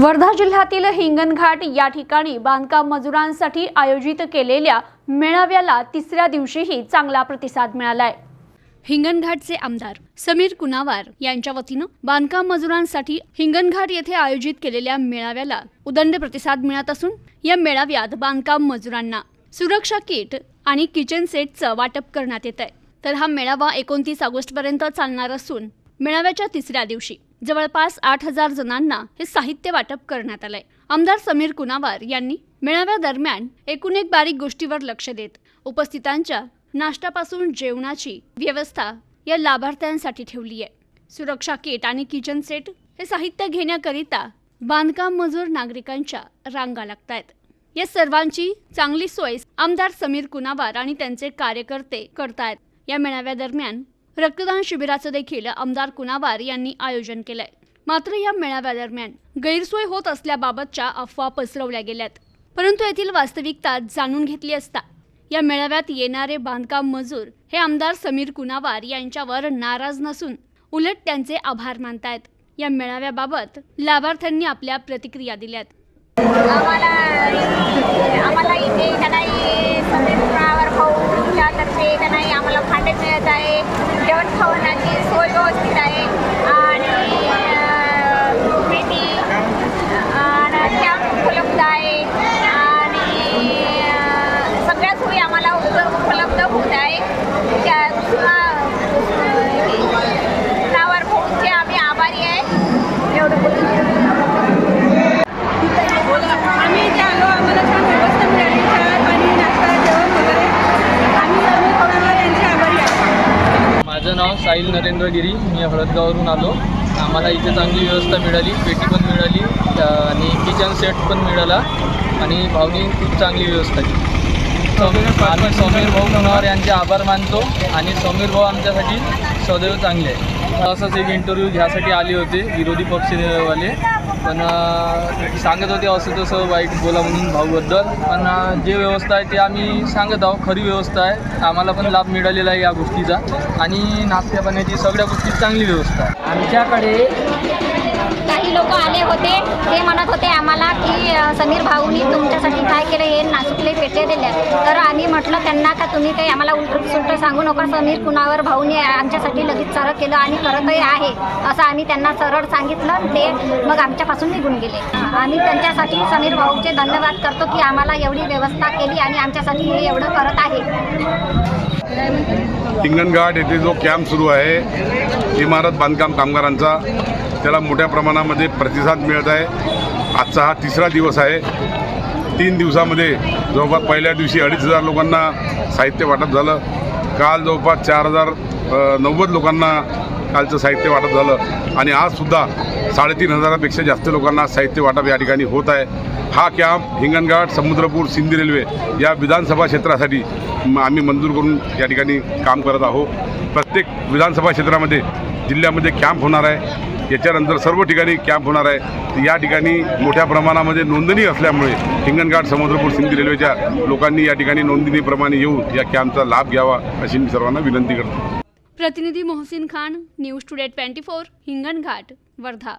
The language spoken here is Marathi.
वर्धा जिल्ह्यातील हिंगणघाट या ठिकाणी बांधकाम मजुरांसाठी आयोजित केलेल्या मेळाव्याला तिसऱ्या दिवशीही चांगला प्रतिसाद मिळालाय. हिंगणघाटचे आमदार समीर कुनावार यांच्या वतीनं बांधकाम मजुरांसाठी हिंगणघाट येथे आयोजित केलेल्या मेळाव्याला उदंड प्रतिसाद मिळत असून या मेळाव्यात बांधकाम मजुरांना सुरक्षा किट आणि किचन सेटचं वाटप करण्यात येत आहे तर हा मेळावा एकोणतीस ऑगस्टपर्यंत चालणार असून मेळाव्याच्या तिसऱ्या दिवशी जवळपास आठ हजार जणांना हे साहित्य वाटप करण्यात आलंय. आमदार समीर कुनावार यांनी मेळाव्यादरम्यान एकूण एक बारीक गोष्टीवर लक्ष देत उपस्थितांच्या नाश्त्यापासून जेवणाची व्यवस्था या लाभार्थ्यांसाठी ठेवली आहे. सुरक्षा किट आणि किचन सेट हे साहित्य घेण्याकरिता बांधकाम मजूर नागरिकांच्या रांगा लागत आहेत या सर्वांची चांगली सोय आमदार समीर कुनावार आणि त्यांचे कार्यकर्ते करतायत. या मेळाव्यादरम्यान रक्तदान शिबिराचं देखील आमदार कुनावार यांनी आयोजन केलंय. मात्र या मेळाव्यादरम्यान गैरसोय होत असल्याबाबतच्या अफवा पसरवल्या गेल्यात. परंतु येथील वास्तविकता जाणून घेतली असता या मेळाव्यात येणारे बांधकाम मजूर हे आमदार समीर कुनावार यांच्यावर नाराज नसून उलट त्यांचे आभार मानतायत. या मेळाव्याबाबत लाभार्थ्यांनी आपल्या प्रतिक्रिया दिल्यात. आम्हाला आम्हाला इथे का नाही समीर कुणावर भाऊच्या तर्फे का नाही आम्हाला भांडे मिळत आहे जेवण खावण्याची सोय व्यवस्थित आहे आणि अं, मेथी आणि कॅम्प उपलब्ध आहे आणि अं, सगळ्या सोयी आम्हाला उप- उपलब्ध होत आहे त्या कुणावर भाऊचे आम्ही आभारी आहे एवढं बोलू आम्ही इथे आलो आम्हाला छान व्यवस्था मिळाली चहा पाणी नाश्ता जेवण वगैरे आम्ही समीर पवार यांचे आभारी आहोत माझं नाव साहिल नरेंद्र गिरी मी हळदगावरून आलो. आम्हाला इथे चांगली व्यवस्था मिळाली पेटी पण मिळाली आणि किचन सेट पण मिळाला आणि भावनी खूप चांगली व्यवस्था केली. समीर आम्ही समीर भाऊ कुणावर यांचे आभार मानतो आणि समीर भाऊ आमच्यासाठी सदैव चांगले आहे असंच एक इंटरव्ह्यू घ्यासाठी आले होते विरोधी पक्षवाले. पण सांगत होते असं तसं वाईट बोला म्हणून भाऊबद्दल. पण जे व्यवस्था आहे ते आम्ही सांगत आहोत खरी व्यवस्था आहे. आम्हाला पण लाभ मिळालेला आहे या गोष्टीचा. आणि नाश्त्या पाण्याची सगळ्या गोष्टी चांगली व्यवस्था आहे. आमच्याकडे काही लोक आले होते ते म्हणत होते आम्हाला की समीर भाऊनी तुमच्यासाठी काय केलं हे नाशिकले पेटे दिल्या तर आम्ही म्हटलं त्यांना का तुम्ही काही आम्हाला उलट सुलट सांगू नका समीर कुणावर भाऊनी आमच्यासाठी लगेच सरळ केलं आणि करतही आहे. असं आम्ही त्यांना सरळ सांगितलं ते मग आमच्यापासून निघून गेले. आम्ही त्यांच्यासाठी समीर भाऊचे धन्यवाद करतो की आम्हाला एवढी व्यवस्था केली आणि आमच्यासाठी हे एवढं करत आहे. हिंगणघाट येथे जो कॅम्प सुरू आहे इमारत बांधकाम कामगारांचा त्याला मोठ्या प्रमाणामध्ये प्रतिसाद मिळत आहे. आजचा हा तिसरा दिवस आहे. तीन दिवसामध्ये जवळपास पहिल्या दिवशी अडीच हजार लोकांना साहित्य वाटप झालं. काल जवळपास चार हजार नव्वद लोकांना कालचं साहित्य वाटप झालं. आणि आजसुद्धा साडेतीन हजारापेक्षा जास्त लोकांना साहित्य वाटप या ठिकाणी होत आहे. हा कॅम्प हिंगणघाट समुद्रपूर सिंधी रेल्वे या विधानसभा क्षेत्रासाठी म- आम्ही मंजूर करून या ठिकाणी काम करत आहोत. प्रत्येक विधानसभा क्षेत्रामध्ये जिल्ह्यामध्ये कॅम्प होणार आहे. याच्यानंतर सर्व ठिकाणी कॅम्प होणार आहे. या ठिकाणी मोठ्या प्रमाणामध्ये नोंदणी असल्यामुळे हिंगणघाट समुद्रपूर सिंधी रेल्वेच्या लोकांनी या ठिकाणी नोंदणीप्रमाणे येऊन या कॅम्पचा लाभ घ्यावा अशी मी सर्वांना विनंती करतो. प्रतिनिधी Mohsin Khan news today twenty four Hinganghat Wardha.